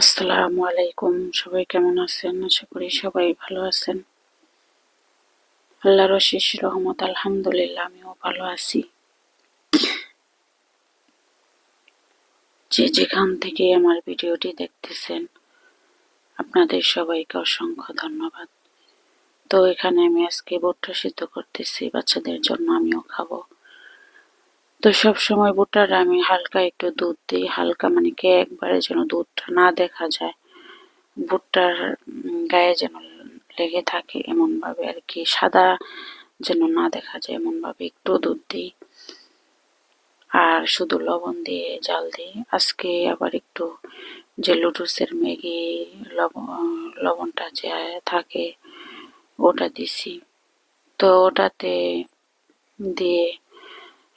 আসসালামু আলাইকুম। সবাই কেমন আছেন? আশা করি সবাই ভালো আছেন। আল্লাহর অশেষ রহমত, আলহামদুলিল্লাহ, আমিও ভালো আছি। যে যেখান থেকে আমার ভিডিওটি দেখতেছেন, আপনাদের সবাইকে অসংখ্য ধন্যবাদ। তো এখানে আমি আজকে ভুট্টা সিদ্ধ করতেছি, বাচ্চাদের জন্য আমিও খাব। তো সব সময় ভুট্টাটা আমি হালকা একটু দুধ দিই। হালকা মানে কি, একবারে যেন দুধটা না দেখা যায়। ভুট্টার গায়ে যেন লেগে থাকে এমন ভাবে আর কি, সাদা যেন না দেখা যায় এমন ভাবে একটু দুধ দিই। আর শুধু লবণ দিয়ে জাল দিই। আজকে আবার একটু যে লুডুসের ম্যাগি লবণ লবণটা যে থাকে, ওটা দিছি। তো ওটাতে দিয়ে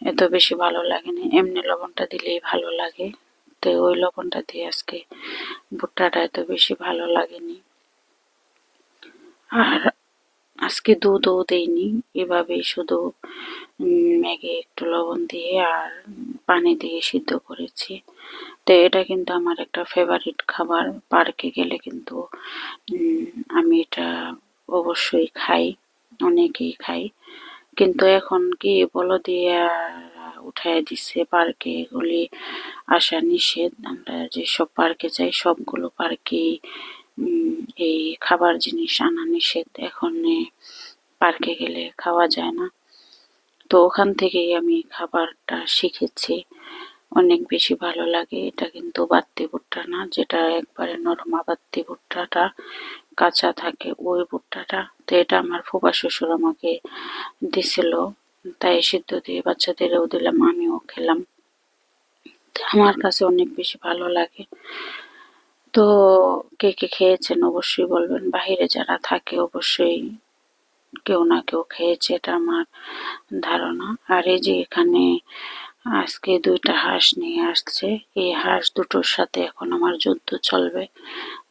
এত বেশি ভালো লাগে না এমনি লবণটা দিলেই ভালো লাগে। তো ওই লবণটা দিয়ে আজকে ভুট্টাটা এত বেশি ভালো লাগেনি। আর আজকে দুধও দেইনি। এভাবেই শুধু ম্যাগি একটু লবণ দিয়ে আর পানি দিয়ে সিদ্ধ করেছি। তো এটা কিন্তু আমার একটা ফেভারিট খাবার। পার্কে গেলে কিন্তু আমি এটা অবশ্যই খাই। অনেকেই খাই কিন্তু এখন কি বলো দিয়া উঠাই দিচ্ছে পার্কে, এগুলি আসা নিষেধ। আমরা যেসব পার্কে যাই, সবগুলো পার্কেই এই খাবার জিনিস আনা নিষেধ। এখন পার্কে গেলে খাওয়া যায় না। তো ওখান থেকেই আমি খাবারটা শিখেছি। অনেক বেশি ভালো লাগে। এটা কিন্তু বাত্তি ভুট্টা না, যেটা একবারে নরমা বাত্তি ভুট্টাটা কাঁচা থাকে ওই ভুট্টাটা। তো এটা আমার ফুবা শ্বশুর আমাকে দিছিল, তাই সিদ্ধ দিয়ে বাচ্চাদেরও দিলাম, আমিও খেলাম। আমার কাছে অনেক বেশি ভালো লাগে। তো কে কে খেয়েছেন অবশ্যই বলবেন, বাহিরে যারা থাকে অবশ্যই কেউ না কেউ খেয়েছে, এটা আমার ধারণা। আর এই যে এখানে আজকে দুইটা হাঁস নিয়ে আসছে। এই হাঁস দুটোর সাথে এখন আমার যুদ্ধ চলবে।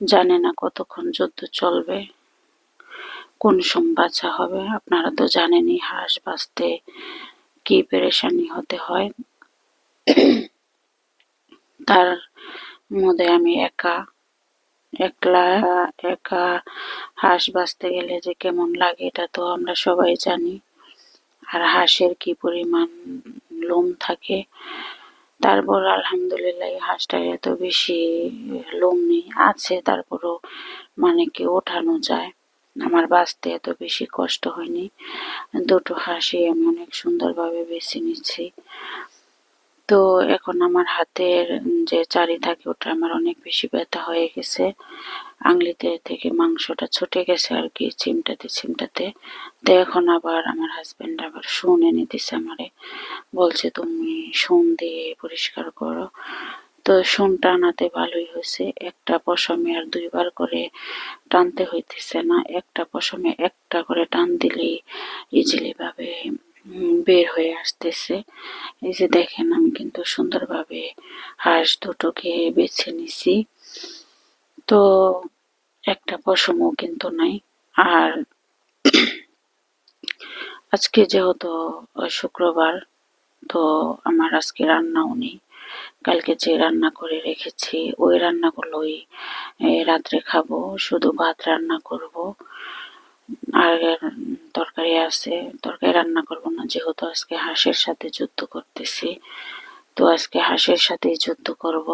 জানে না কতক্ষণ যুদ্ধ চলবে। কোন সোম বাচ্চা হবে, আপনারা তো জানেনই হাঁস বাঁচতে কি পেরেশানি হতে হয়। তার মধ্যে আমি একা, একলা, একা হাঁস বাঁচতে গেলে যে কেমন লাগে, এটা তো আমরা সবাই জানি। আর হাঁসের কি পরিমাণ লোম থাকে। তারপর আলহামদুলিল্লাহ হাঁসটার এত বেশি লোম নেই, আছে, তারপরও মানে কি ওঠানো যায়। আমার বাঁচতে এত বেশি কষ্ট হয়নি। দুটো হাঁসি আমি অনেক সুন্দরভাবে বেছে নিচ্ছি। তো এখন আমার হাতের যে চারি থাকে ওটা আমার অনেক বেশি ব্যথা হয়ে গেছে। আংলিতে থেকে মাংসটা ছুটে গেছে আর কি চিমটাতে চিমটাতে। তো এখন আবার আমার হাজব্যান্ড আবার শুন এনে দিছে আমারে। বলছে, তুমি শুন দিয়ে পরিষ্কার করো। তো শুন টানাতে ভালোই হয়েছে। একটা পশমে আর দুইবার করে টানতে হইতেছে না। একটা পশমে একটা করে টান দিলেই ইজিলি ভাবে বের হয়ে আসতেছে। এই যে দেখেন, আমি কিন্তু সুন্দরভাবে হাঁস দুটোকে বেছে নিছি। তো একটা পশমও কিন্তু নাই। আর আজকে যেহেতু শুক্রবার, তো আমার আজকে রান্নাও নেই। কালকে যে রান্না করে রেখেছি, ওই রান্নাগুলোই রাত্রে খাব, শুধু ভাত রান্না করব। আর, তরকারি আছে, তরকারি রান্না করব না, যেহেতু আজকে হাঁসের সাথে যুদ্ধ করতেছি। তো আজকে হাঁসের সাথেই যুদ্ধ করব।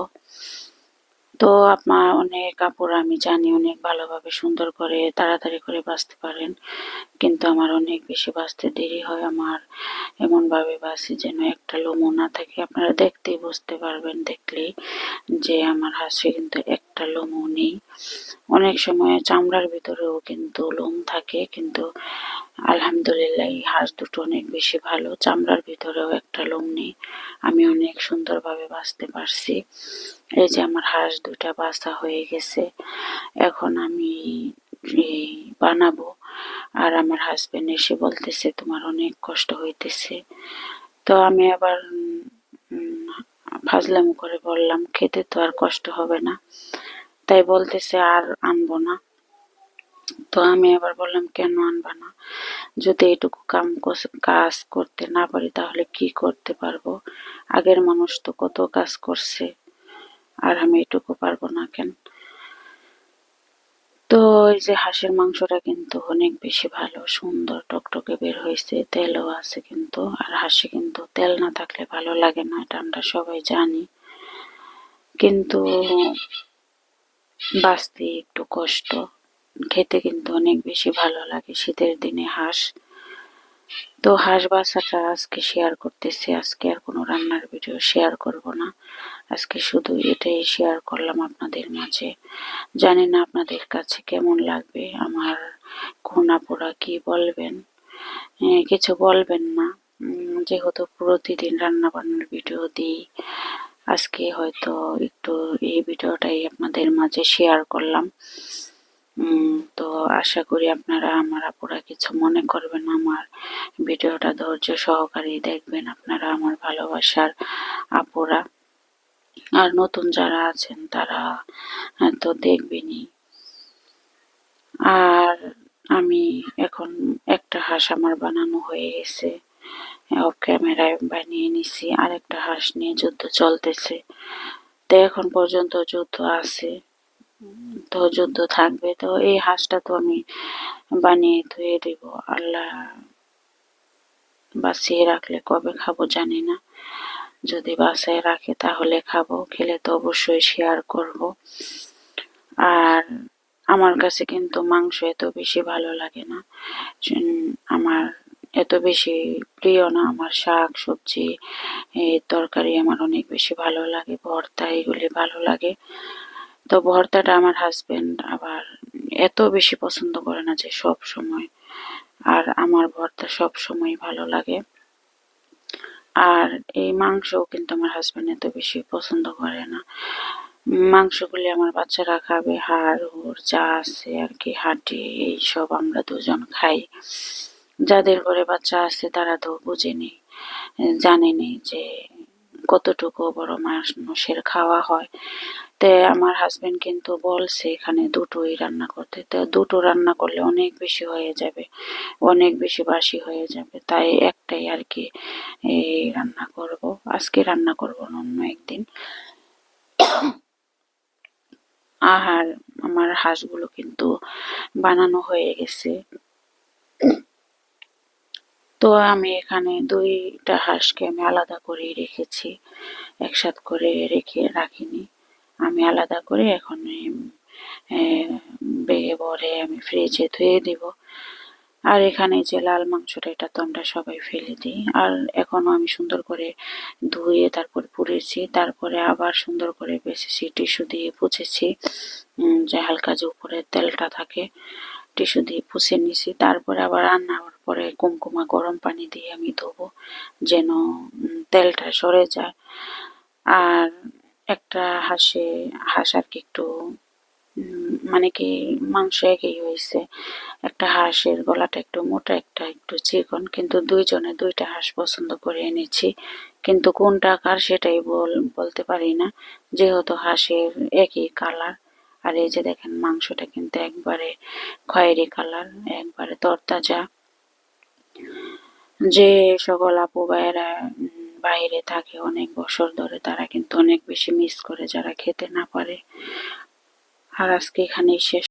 তো আপনার অনেক কাপড় আমি জানি অনেক ভালোভাবে সুন্দর করে, তাড়াতাড়ি করে বাঁচতে পারেন। কিন্তু আমার অনেক বেশি বাঁচতে দেরি হয়, আমার এমনভাবে বাঁচি যেন একটা লোমো না থাকে। আপনারা দেখতেই বুঝতে পারবেন, দেখলেই যে আমার হাসি কিন্তু একটা লোমও নেই অনেক সময় চামড়ার ভিতরেও কিন্তু লোম থাকে, কিন্তু আলহামদুলিল্লাহ এই হাঁস দুটো অনেক বেশি ভালো। চামড়ার ভিতরেও একটা লোম নেই। আমি অনেক সুন্দরভাবে বাঁচতে পারছি। এই যে আমার হাঁস দুটা বাসা হয়ে গেছে। এখন আমি বানাবো। আর আমার হাজবেন্ড এসে বলতেছে, তোমার অনেক কষ্ট হইতেছে। তো আমি আবার ফাজলাম করে বললাম, খেতে তো আর কষ্ট হবে না। তাই বলতেছে, আর আনব না। তো আমি আবার বললাম, কেন আনবা না? যদি এটুকু কাম কাজ করতে না পারি, তাহলে কি করতে পারব? আগের মানুষ তো কত কাজ করছে, আর আমি এটুকু পারব না কেন? তো এই যে হাঁসের মাংসটা কিন্তু অনেক বেশি ভালো, সুন্দর, টকটকে বের হয়েছে, তেলও আছে কিন্তু, আর হাঁসে কিন্তু তেল না থাকলে ভালো লাগে না, এটা আমরা সবাই জানি। কিন্তু বাঁচতে একটু কষ্ট। খেতে কিন্তু অনেক বেশি ভালো লাগে শীতের দিনে হাঁস। তো হাঁস বাসাটা আজকে শেয়ার করতেছি, আজকে আর কোনো রান্নার ভিডিও শেয়ার করব না। আজকে শুধু এটাই শেয়ার করলাম আপনাদের মাঝে। জানি না আপনাদের কাছে কেমন লাগবে, আমার কোনাপোড়া কি বলবেন? কিছু বলবেন না। যেহেতু প্রতিদিন রান্না বান্নার ভিডিও দিই আজকে হয়তো একটু এই ভিডিওটাই আপনাদের মাঝে শেয়ার করলাম। তো আশা করি আপনারা আমার আপুরা কিছু মনে করবেন, আমার ভিডিওটা ধৈর্য সহকারে দেখবেন, আপনারা আমার ভালোবাসার আপুরা। আর নতুন যারা আছেন, তারা তো দেখবেনই। আর আমি এখন একটা হাঁস আমার বানানো হয়ে গেছে। অফ ক্যামেরায় বানিয়ে নিছি আর একটা হাঁস নিয়ে যুদ্ধ চলতেছে। তো এখন পর্যন্ত যুদ্ধ আছে, তো যুদ্ধ থাকবে। তো এই হাঁসটা তো আমি বানিয়ে ধুয়ে দেব। আল্লাহ বাঁচিয়ে রাখলে কবে খাব জানি না। যদি বাসায় রাখে তাহলে খাব, খেলে তো অবশ্যই শেয়ার করব। আর আমার কাছে কিন্তু মাংস এত বেশি ভালো লাগে না। আমার এত বেশি প্রিয় না। আমার শাক, সবজি তরকারি আমার অনেক বেশি ভালো লাগে। ভর্তা এগুলি ভালো লাগে। তো ভর্তাটা আমার হাজবেন্ড আবার এত বেশি পছন্দ করে না যে সব সময়। আর আমার ভর্তা সব সময় ভালো লাগে। আর এই মাংসও কিন্তু আমার হাজবেন্ড এত বেশি পছন্দ করে না। মাংসগুলি আমার বাচ্চারা খাবে। হাড় হুড় যা আছে আর কি হাড্ডি এইসব আমরা দুজন খাই। যাদের ঘরে বাচ্চা আছে তারা তো বুঝেনি, জানেনি যে কতটুকু বড় মানুষের খাওয়া হয়। তে আমার হাজবেন্ড কিন্তু বলছে এখানে দুটোই রান্না করতে। তো দুটো রান্না করলে অনেক বেশি হয়ে যাবে, অনেক বেশি বাসি হয়ে যাবে। তাই একটাই আর কি এই রান্না করব। আজকে রান্না করব অন্য একদিন। আহার, আমার হাঁসগুলো কিন্তু বানানো হয়ে গেছে। তো আমি এখানে দুইটা হাঁসকে আমি আলাদা করে রেখেছি। একসাথ করে রেখে রাখিনি। আমি আলাদা করে এখন বেগে ভরে আমি ফ্রিজে ধুয়ে দিব। আর এখানে যে লাল মাংসটা, এটা তো আমরা সবাই ফেলে দিই। আর এখনও আমি সুন্দর করে ধুয়ে তারপর পুড়েছি। তারপরে আবার সুন্দর করে বেছেছি টিস্যু দিয়ে পুছেছি। যে হালকা যে উপরে তেলটা থাকে টিস্যু দিয়ে পুষে নিছি। তারপরে আবার রান্নার পরে কুমকুমা গরম পানি দিয়ে আমি ধোবো, যেন তেলটা সরে যায়। আর একটা হাঁসে, হাঁস আর কি একটু মানে কি মাংস একই হয়েছে একটা হাঁসের গলাটা একটু মোটা, একটা একটু চিকন, কিন্তু দুইজনে দুইটা হাঁস পছন্দ করে এনেছি। কিন্তু কোনটা কার সেটাই বল, বলতে পারি না। যেহেতু হাঁসের একই কালার আর এই যে দেখেন, মাংসটা কিন্তু একবারে খয়েরি কালার, একবারে তরতাজা। যে সকল আপু ভাইয়েরা বাইরে থাকে অনেক বছর ধরে, তারা কিন্তু অনেক বেশি মিস করে যারা খেতে না পারে। আর আজকে এখানেই শেষ।